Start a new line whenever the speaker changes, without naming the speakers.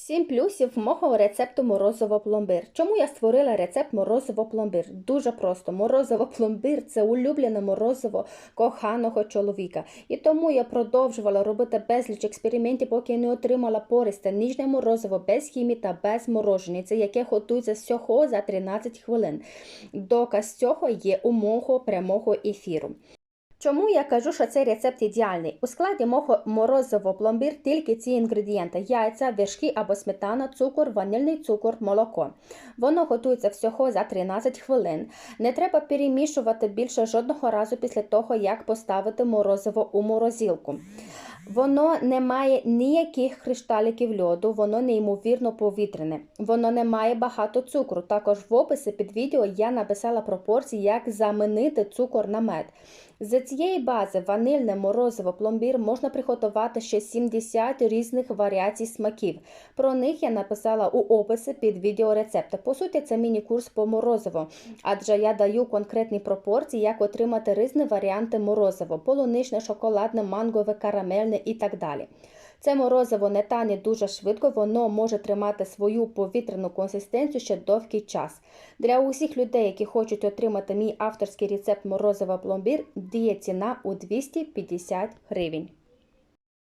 Сім плюсів мого рецепту морозиво пломбир. Чому я створила рецепт морозиво пломбир? Дуже просто. Морозиво пломбир це улюблене морозиво коханого чоловіка. І тому я продовжувала робити безліч експериментів, поки я не отримала пористе ніжне морозиво без хімії та без морожениці, яке готується всього за 13 хвилин. Доказ цього є у мого прямого ефіру. Чому я кажу, що цей рецепт ідеальний? У складі мого морозиво пломбір тільки ці інгредієнти: яйця, вершки або сметана, цукор, ванільний цукор, молоко. Воно готується всього за 13 хвилин. Не треба перемішувати більше жодного разу після того, як поставити морозиво у морозилку. Воно не має ніяких кришталиків льоду, воно неймовірно повітряне. Воно не має багато цукру. Також в описі під відео я написала пропорції, як замінити цукор на мед. З цієї бази ванильне морозиво пломбір можна приготувати ще 70 різних варіацій смаків. Про них я написала у описі під відео рецепти. По суті, це міні-курс по морозиво, адже я даю конкретні пропорції, як отримати різні варіанти морозиво, полуничне, шоколадне, мангове, карамельне і так далі. Це морозиво не тане дуже швидко, воно може тримати свою повітряну консистенцію ще довгий час. Для усіх людей, які хочуть отримати мій авторський рецепт морозива пломбір, діє ціна у 250 гривень.